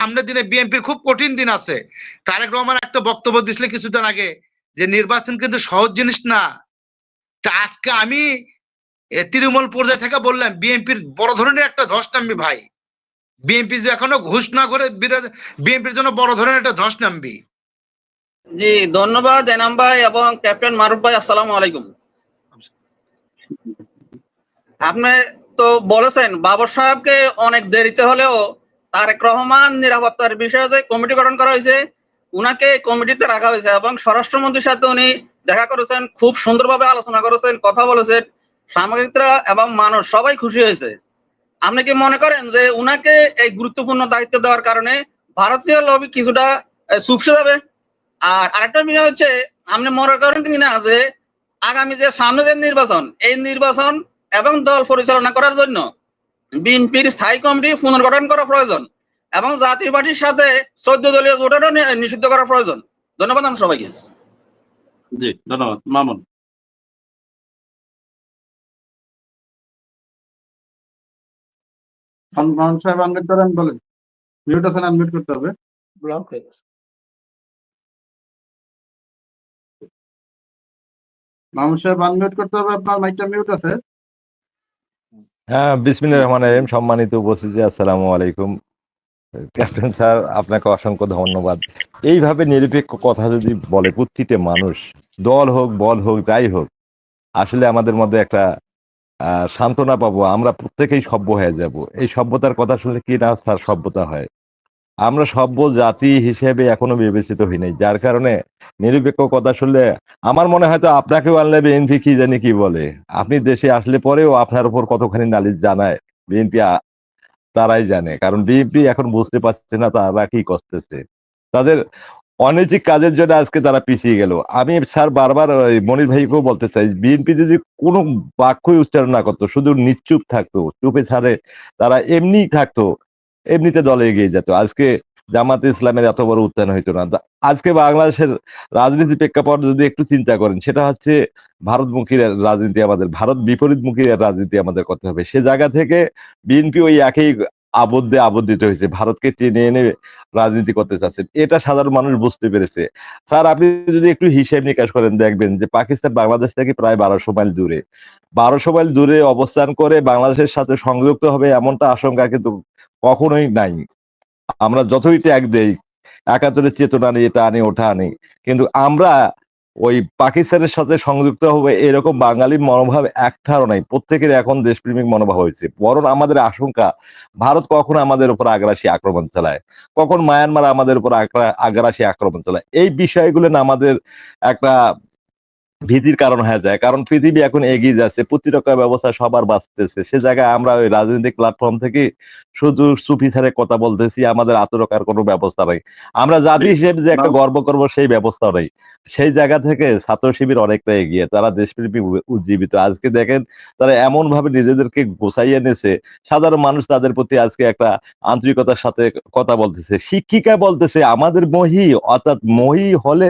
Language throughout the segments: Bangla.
সামনের দিনে বিএনপির খুব কঠিন দিন আছে। তারেক রহমান একটা বক্তব্য দিছিল কিছুদিন আগে যে, নির্বাচন কিন্তু সহজ জিনিস না। তা আজকে আমি তৃণমূল পর্যায়ে থেকে বললাম, বিএনপির বড় ধরনের একটা ধস নামবি ভাই। বিএনপি এখনও ঘুষ না করে বিএনপির জন্য বড় ধরনের একটা ধস নামবি। জি, ধন্যবাদ এনাম ভাই এবং ক্যাপ্টেন মারুফ ভাই, আসসালামু আলাইকুম। আপনি তো বলেছেন, বাবর সাহেবকে অনেক দেরিতে হলেও তারেক রহমান নিরাপত্তার বিষয়ে যে কমিটি গঠন করা হয়েছে, উনাকে কমিটিতে রাখা হয়েছে এবং স্বরাষ্ট্রমন্ত্রীর সাথে উনি দেখা করেছেন, খুব সুন্দরভাবে আলোচনা করেছেন, কথা বলেছেন সাংবাদিকরা এবং মানুষ, সবাই খুশি হয়েছে। আপনি কি মনে করেন যে উনাকে এই গুরুত্বপূর্ণ দায়িত্ব দেওয়ার কারণে ভারতীয় লবি কিছুটা চুপসে যাবে? আর আরেকটা বিষয় হচ্ছে, আপনি মনে করেন কিনা যে আগামী যে সামনে যে নির্বাচন, এই নির্বাচন এবং দল পরিচালনা করার জন্য বিএনপির স্থায়ী কমিটি পুনর্গঠন করা প্রয়োজন এবং জাতীয় পার্টির সাথে চোদ্দ দলীয় জোটেরও নিষিদ্ধ করা প্রয়োজন। ধন্যবাদ আমি সবাইকে। জি ধন্যবাদ। মামুন। মামুন সাহেব আনমিউট করেন বলেন। মিউট আছেন আনমিউট করতে হবে। ব্লক হয়ে গেছে। মামুন সাহেব আনমিউট করতে হবে আপনার মাইকটা মিউট আছে। হ্যাঁ বিসমিল্লা রহমান রহিম, সম্মানিত উপস্থিতি, আসসালামু আলাইকুম। ক্যাপ্টেন স্যার, আপনাকে অসংখ্য ধন্যবাদ। এইভাবে নিরপেক্ষ কথা যদি বলে প্রতিটা মানুষ, দল হোক, বল হোক, যাই হোক, আসলে আমাদের মধ্যে একটা সান্ত্বনা পাবো, আমরা প্রত্যেকেই সভ্য হয়ে যাব। এই সভ্যতার কথা শুনলে কি না স্যার সভ্যতা হয়। আমরা সভ্য জাতি হিসেবে এখনও বিবেচিত হই নাই। যার কারণে নিরপেক্ষ কথা শুনলে আমার মনে হয় তো আপনাকেও আনলে বিএনপি কি জানি কি বলে। আপনি দেশে আসলে পরেও আপনার উপর কতখানি নালিশ জানায় বিএনপি, তারাই জানে। কারণ বিএনপি এখন বুঝতে পারছে না তারা কি করতেছে। তাদের অনৈতিক কাজের জন্য আজকে তারা পিছিয়ে গেল। আমি স্যার বারবার মনির ভাইকেও বলতে চাই, বিএনপি যদি কোনো বাক্যই উচ্চারণ না করতো, শুধু নিশ্চুপ থাকতো, চুপে ছাড়ে তারা এমনি থাকতো এমনিতে দলে এগিয়ে যেত। আজকে জামাতে ইসলামের এত বড় উত্থান হইতো না। আজকে বাংলাদেশের রাজনীতি প্রেক্ষাপট যদি একটু চিন্তা করেন, সেটা হচ্ছে ভারতমুখী রাজনীতি আমাদের, ভারত বিপরীতমুখী রাজনীতি আমাদের করতে হবে। সে জায়গা থেকে বিএনপি ওই একই আবদ্ধে আবদ্ধিত হয়েছে। ভারতকে টেনে এনে রাজনীতি করতে চাচ্ছেন এটা সাধারণ মানুষ বুঝতে পেরেছে। স্যার, আপনি যদি একটু হিসেব নিকাশ করেন, দেখবেন যে পাকিস্তান বাংলাদেশ থেকে প্রায় বারোশো মাইল দূরে। বারোশো মাইল দূরে অবস্থান করে বাংলাদেশের সাথে সংযুক্ত হবে এমনটা আশঙ্কা কিন্তু কখনোই নাই। আমরা যতই ত্যাগ দেই, একাত্তরের চেতনা নিয়ে এটা আনি ওঠা আনি কিন্তু আমরা ওই পাকিস্তানের সাথে সংযুক্ত হবে এরকম বাঙালি মনোভাব একটারও নাই। প্রত্যেকের এখন দেশপ্রেমিক মনোভাব হয়েছে। বরং আমাদের আশঙ্কা, ভারত কখন আমাদের উপর আগ্রাসী আক্রমণ চালায়? কখন মায়ানমার আমাদের উপর আগ্রা- আগ্রাসী আক্রমণ চালায়? এই বিষয়গুলো না আমাদের একটা ভীতির কারণ হয়ে যায়। কারণ পৃথিবী এখন এগিয়ে যাচ্ছে প্রতিরক্ষা ব্যবস্থা সবার বাঁচতেছে। সে জায়গায় আমরা ওই রাজনৈতিক প্ল্যাটফর্ম থেকে শুধু চুপি ছাড়ে কথা বলতেছি আমাদের আত্মরক্ষার কোনো ব্যবস্থা নেই। আমরা জাতি হিসেবে যে একটা গর্ব করব সেই ব্যবস্থা নেই। সেই জায়গা থেকে ছাত্র শিবির অনেকটা এগিয়ে তারা দেশপ্রেমী উজ্জীবিত। আজকে দেখেন তারা এমন ভাবে নিজেদেরকে গোছাইয়ে এনেছে সাধারণ মানুষ তাদের প্রতি আজকে একটা আন্তরিকতার সাথে কথা বলতেছে। শিক্ষিকা বলতেছে আমাদের মহি অর্থাৎ মহি হলে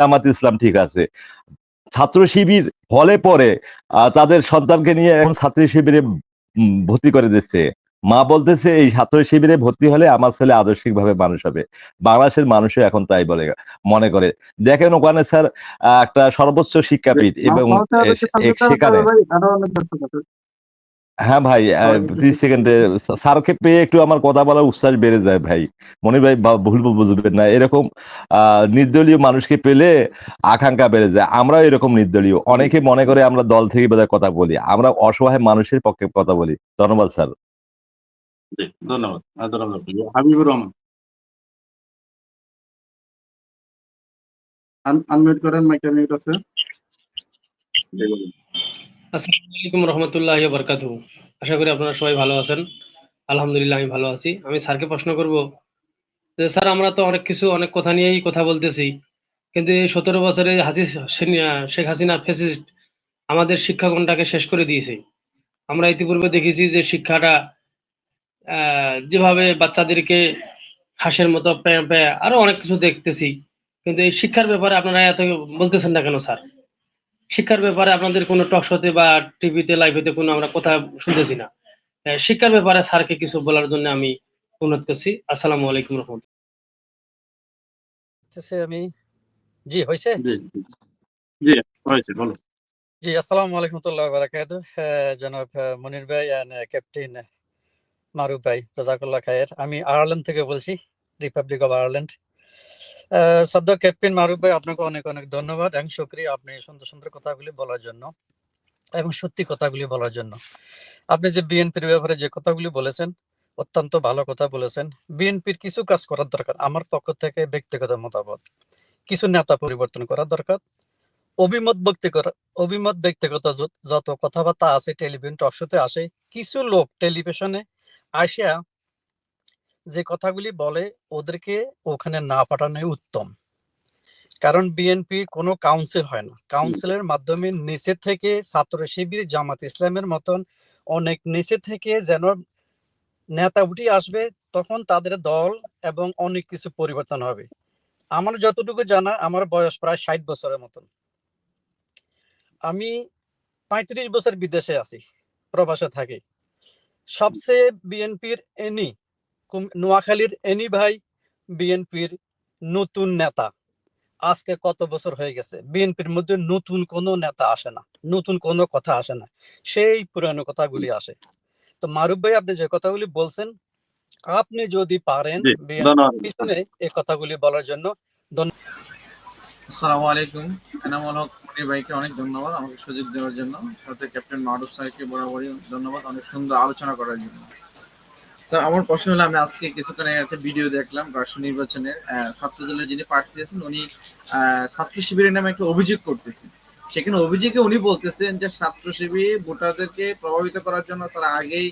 জামাত ইসলাম ঠিক আছে। ছাত্র শিবির হলে পরে তাদের সন্তানকে নিয়ে এখন ছাত্র শিবিরে ভর্তি করে দিচ্ছে। মা বলতেছে এই ছাত্র শিবিরে ভর্তি হলে আমার ছেলে আদর্শিক ভাবে মানুষ হবে। বাংলাদেশের মানুষও এখন তাই বলে মনে করে। দেখেন ওখানে স্যার একটা সর্বোচ্চ শিক্ষাপীঠ এবং সেখানে হ্যাঁ ভাই ত্রিশ সেকেন্ডে স্যারকে পেয়ে একটু আমার কথা বলার উচ্ছ্বাস বেড়ে যায় ভাই। মনে ভাই ভুল বুঝবেন না। এরকম নির্দলীয় মানুষকে পেলে আকাঙ্ক্ষা বেড়ে যায়। আমরাও এরকম নির্দলীয়। অনেকে মনে করে আমরা দল থেকে বোধহয় কথা বলি। আমরা অসহায় মানুষের পক্ষে কথা বলি। ধন্যবাদ স্যার। ধন্যবাদ। ধন্যবাদ হাবিবুর রহমান। আনমিউট করেন মাইকটা মিউট আছে। আসসালামু রহমতুল্লাহ বরকাতু আশা করি আপনারা সবাই ভালো আছেন। আলহামদুলিল্লাহ আমি ভালো আছি। আমি স্যারকে প্রশ্ন করব যে, স্যার, আমরা তো অনেক কিছু, অনেক কথা নিয়েই কথা বলতেছি, কিন্তু এই সতেরো বছরে হাসিস শেখ হাসিনা ফেসিস্ট আমাদের শিক্ষাগণটাকে শেষ করে দিয়েছে। আমরা ইতিপূর্বে দেখেছি যে শিক্ষাটা যেভাবে বাচ্চাদেরকে হাঁসের মতো প্যাঁ প্যাঁ আরও অনেক কিছু দেখতেছি, কিন্তু এই শিক্ষার ব্যাপারে আপনারা এত বলতেছেন না কেন, স্যার? শিক্ষার ব্যাপারে আপনাদের কোনো টক শোতে বা টিভিতে লাইভেতে কোনো আমরা কথা শুনতেছি না। শিক্ষার ব্যাপারে স্যারকে কিছু বলার জন্য আমি অনুরোধ করছি। আসসালামু আলাইকুম রহমতুল্লাহ। আমি জি হয়েছে জি জি হয়েছে বলো। জি আসসালামু আলাইকুম তুল্লাহ বারাকাত জনাব মনির ভাই এন্ড ক্যাপ্টেন মারুফ ভাই জাজাকুল্লাহ খায়ের। আমি আয়ারল্যান্ড থেকে বলছি রিপাবলিক অফ আয়ারল্যান্ড সদ্য ক্যাপ্টেন মারুফ ভাই, আপনাকে অনেক অনেক ধন্যবাদ এবং শুক্রিয়া আপনি সুন্দর সুন্দর কথাগুলি বলার জন্য এবং সত্যি কথাগুলি বলার জন্য। আপনি যে বিএনপির ব্যাপারে যে কথাগুলি বলেছেন, অত্যন্ত ভালো কথা বলেছেন। বিএনপির কিছু কাজ করার দরকার, আমার পক্ষ থেকে ব্যক্তিগত মতামত। কিছু নেতা পরিবর্তন করা দরকার, অভিমত ব্যক্তি অভিমত ব্যক্তিগত যত- যত কথাবার্তা আছে, টেলিভিশন টকশোতে আসে, কিছু লোক টেলিভিশনে আসিয়া যে কথাগুলি বলে ওদেরকে ওখানে না পাঠানোই উত্তম। কারণ বিএনপি কোনো কাউন্সিল হয় না। কাউন্সিলের মাধ্যমে নিচে থেকে ছাত্র শিবির, জামাত ইসলামের মতন অনেক নিচে থেকে যেন নেতা উঠে আসবে, তখন তাদের দল এবং অনেক কিছু পরিবর্তন হবে। আমার যতটুকু জানা, আমার বয়স প্রায় ষাট বছরের মতন। আমি পঁয়ত্রিশ বছর বিদেশে আছি, প্রবাসে থাকি। সবচেয়ে বিএনপির এনি নোয়াখালীর এনি ভাই বিএনপির নতুন নেতা। আজকে কত বছর হয়ে গেছে বিএনপির মধ্যে নতুন কোনো নেতা আসে না নতুন কোনো কথা আসে না সেই পুরানো কথাগুলি আসে। তো মারুফ ভাই আপনি যে কথাগুলি বলছেন আপনি যদি পারেন পিছনে এই কথাগুলি বলার জন্য আসসালামু আলাইকুম। এনামুল হক ভাইকে অনেক ধন্যবাদ আমাকে সুযোগ দেওয়ার জন্য। সাথে ক্যাপ্টেন মারুফ সাহেবকে বরাবরই ধন্যবাদ অনেক সুন্দর আলোচনা করার জন্য। স্যার আমার প্রশ্ন হলো আমি আজকে কিছুক্ষণ একটা ভিডিও দেখলাম রাষ্ট্র নির্বাচনের ছাত্র দলের যিনি প্রার্থী আছেন, উনি ছাত্র শিবিরের নামে একটা অভিযোগ করতেছেন। সেখানে অভিযোগে উনি বলতেছেন যে ছাত্র শিবির ভোটারদেরকে প্রভাবিত করার জন্য তারা আগেই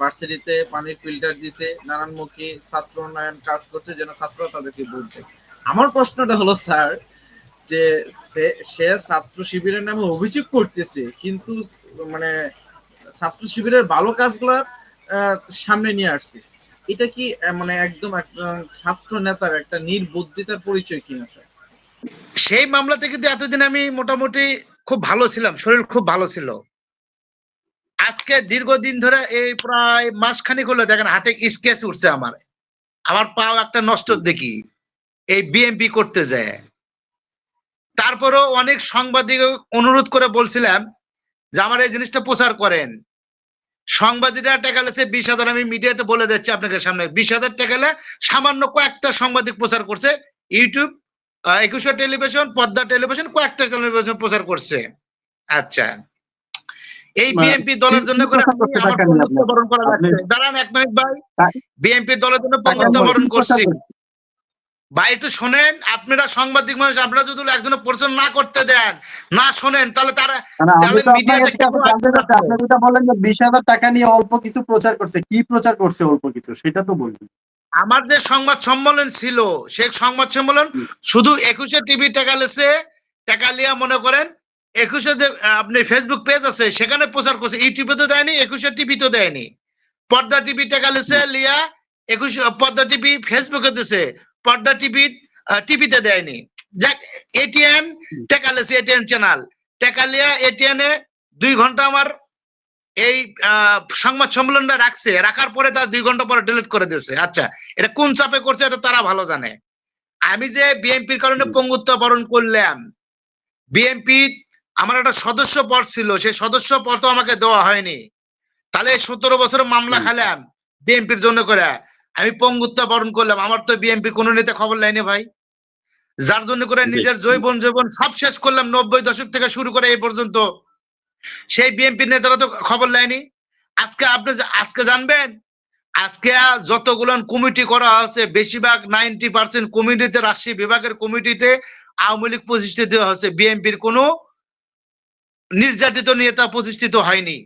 ভার্সিটিতে পানির ফিল্টার দিছে নানানমুখী ছাত্র উন্নয়ন কাজ করছে যেন ছাত্ররা তাদেরকে ভোট দেয়। আমার প্রশ্নটা হলো, স্যার, যে সে ছাত্র শিবিরের নামে অভিযোগ করতেছে, কিন্তু মানে ছাত্র শিবিরের ভালো কাজগুলো সামনে নিয়ে আসছে। এটা কি মানে একদম ছাত্র নেতার একটা নির্বুদ্ধিতার পরিচয় কিনা, স্যার? সেই মামলাতে কিন্তু এতদিন আমি মোটামুটি খুব ভালো ছিলাম, শরীর খুব ভালো ছিল। আজকে দীর্ঘদিন ধরে এই প্রায় মাসখানিক হলো, দেখেন হাতে স্কেচ উঠছে আমার। আমার পাও একটা নষ্ট দেখি, এই বিএমপি করতে যায়। তারপরেও অনেক সাংবাদিক অনুরোধ করে বলছিলাম যে, আমার এই জিনিসটা প্রচার করেন। সাংবাদিকরা টাকা লেছে বিশ হাজার আমি মিডিয়াতে বলে দিচ্ছি আপনাদের সামনে। বিশ হাজার টাকা লে সামান্য কয়েকটা সাংবাদিক প্রচার করছে। YouTube Ekushey television Padma television কয়েকটা টেলিভিশন প্রচার করছে। আচ্ছা। এই বিএনপি দলের জন্য দাঁড়ান এক মিনিট ভাই। বিএনপি দলের জন্য পঙ্গুত্ব বরণ করছি। ভাই একটু শোনেন আপনারা সাংবাদিক মানুষ আপনারা যদি একজনের পরিচয় না করতে দেন না শোনেন তাহলে তারা তাহলে মিডিয়াতে আপনি যেটা যে টাকা নিয়ে অল্প কিছু প্রচার করছে কি প্রচার করছে অল্প কিছু সেটা তো বলবেন আমার যে সংবাদ সম্মেলন ছিল সেই সংবাদ সম্মেলন শুধু একুশে টিভি টাকা লেছে টাকা লিয়া মনে করেন একুশে যে আপনি ফেসবুক পেজ আছে সেখানে প্রচার করছে ইউটিউবে তো দেয়নি একুশে টিভি তো দেয়নি। পর্দা টিভি টাকা লেছে লিয়া একুশ পর্দা টিভি ফেসবুকে দিছে পর্দা টিভি টিভিতে দেয়নি। যাক এটিএন টাকা লেছে এটিএন চ্যানেল টাকা লিয়া এটিএন এ দুই ঘণ্টা আমার এই সংবাদ সম্মেলনটা রাখছে। রাখার পরে তার দুই ঘণ্টা পরে ডিলিট করে দিয়েছে। আচ্ছা এটা কোন চাপে করছে এটা তারা ভালো জানে। আমি যে বিএনপির কারণে পঙ্গুত্ব বরণ করলাম বিএনপি আমার একটা সদস্য পদ ছিল। সেই সদস্য পদ তো আমাকে দেওয়া হয়নি। তাহলে সতেরো বছর মামলা। খালাম বিএনপির জন্য করে। আমি পঙ্গুত্ব বরণ করলাম। আমার তো বিএনপি কোনো নেতা খবর লাইনে ভাই। যার জন্য করে নিজের জৈবন জৈবন সব শেষ করলাম নব্বই দশক থেকে শুরু করে এই পর্যন্ত। সেই বিএনপির নেতারা তো খবর লাইনি। আজকে আপনি আজকে জানবেন আজকে যতগুলো কমিটি করা হচ্ছে বেশিরভাগ নাইনটি পার্সেন্ট কমিটিতে রাজশাহী বিভাগের কমিটিতে আওয়ামী লীগ প্রতিষ্ঠিত হয়েছে। বিএনপির কোনো নির্যাতিত নেতা প্রতিষ্ঠিত হয়নি।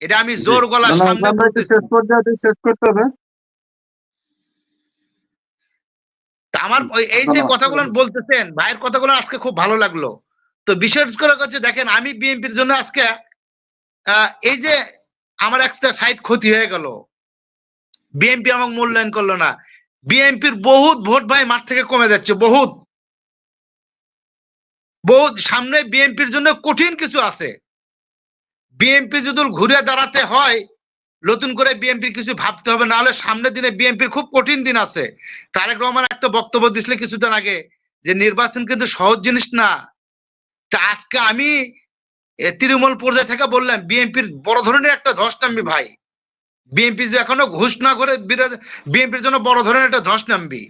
এটা আমি জোর গলার ধন্যবাদ। সামনে শেষ করতে হবে তা আমার এই যে কথাগুলো বলতেছেন ভাইয়ের কথাগুলো আজকে খুব ভালো লাগল। তো বিশেষ করে হচ্ছে দেখেন আমি বিএনপির জন্য আজকে এই যে আমার একটা সাইড ক্ষতি হয়ে গেল। বিএনপি আমাকে মূল্যায়ন করল না। বিএনপির বহুত ভোট ভাই মাঠ থেকে কমে যাচ্ছে বহুত। বহুত সামনে বিএনপির জন্য কঠিন কিছু আছে। বিএনপি যদি ঘুরে দাঁড়াতে হয় নতুন করে বিএনপি কিছু ভাবতে হবে না হলে সামনের দিনে বিএনপির খুব কঠিন দিন আছে। তারেক রহমান একটা বক্তব্য দিছিল কিছুদিন আগে, যে নির্বাচন কিন্তু সহজ জিনিস না। তা আজকে আমি তৃণমূল পর্যায়ে থেকে বললাম বিএনপির বড় ধরনের একটা ধস নামবি ভাই। বিএনপি যে এখনও ঘুষ না করে বিএনপির জন্য বড় ধরনের একটা ধস নামবি।